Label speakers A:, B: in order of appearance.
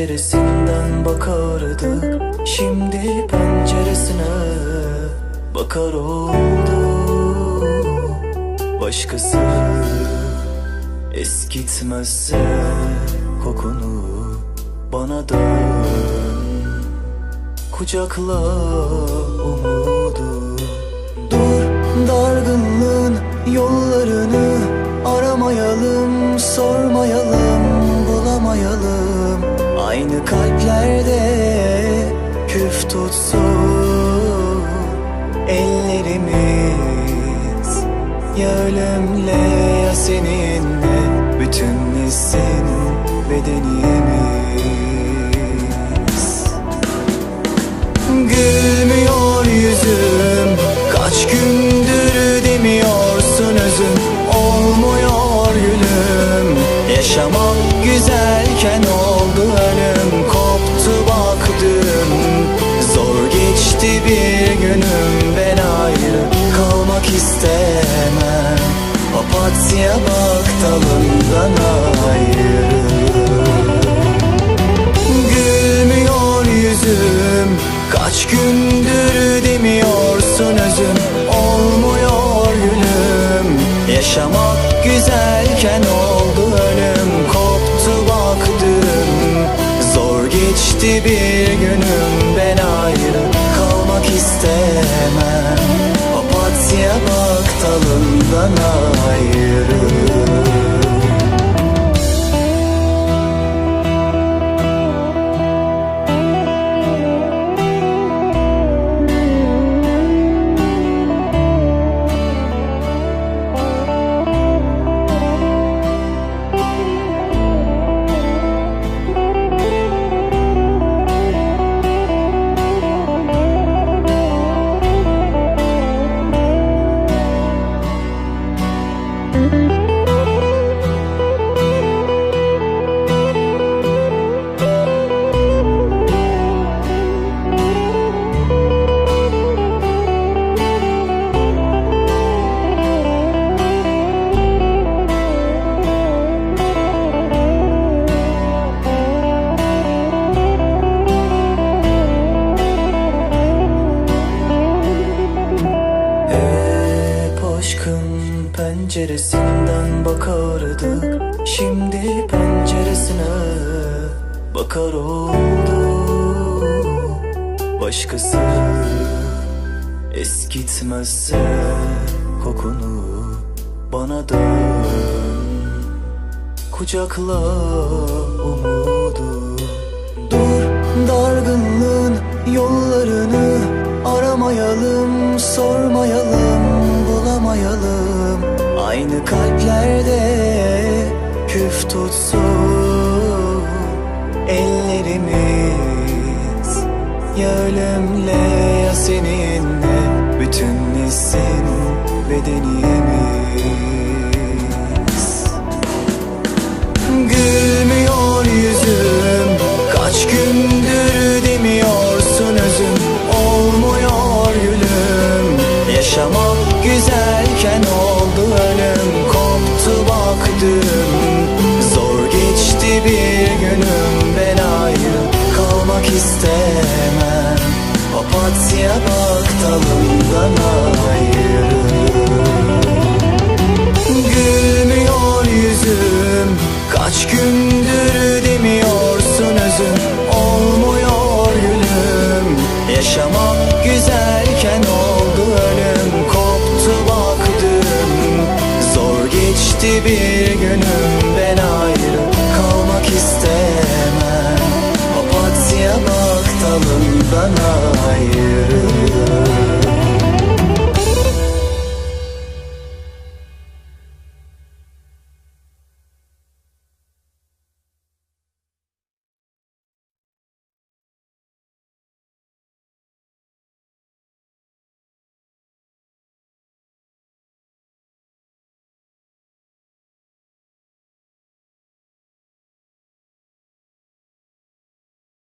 A: penceresinden bakardı. Şimdi penceresine bakar oldu. Başkası eskitmezse kokunu bana dön. Kucakla umudu. Dur dargınlığın yollarını aramayalım Sormayalım bulamayalım Aynı kalplerde küf tutsun Ellerimiz. Ya ölümle ya seninle Bütünleşsin bedenimiz geçti bir günüm Ben ayrı kalmak istemem. Papatya bak dalından ayrı. Gülmüyor yüzüm Kaç gündür demiyorsun özüm. Olmuyor gülüm Yaşamak güzelken oldu ölüm. Koptu baktım Zor geçti bir günüm Ben ayrı istemem. Papatya bak ayrı thank you penceresinden bakardı. Şimdi penceresine bakar oldu. Başkası eskitmezse kokunu bana dön. Kucakla umudu. Dur dargınlığın yollarını aramayalım Sormayalım Aynı kalplerde küf tutsun Ellerimiz. Ya ölümle ya seninle Bütünleşsin bedenimiz istemem. Papatya bak dalından ayrı. Gülmüyor yüzüm. Kaç gündür demiyorsun özüm. Olmuyor gülüm. Yaşamak güzelken oldu ölüm. Koptu bak dün Zor geçti bir love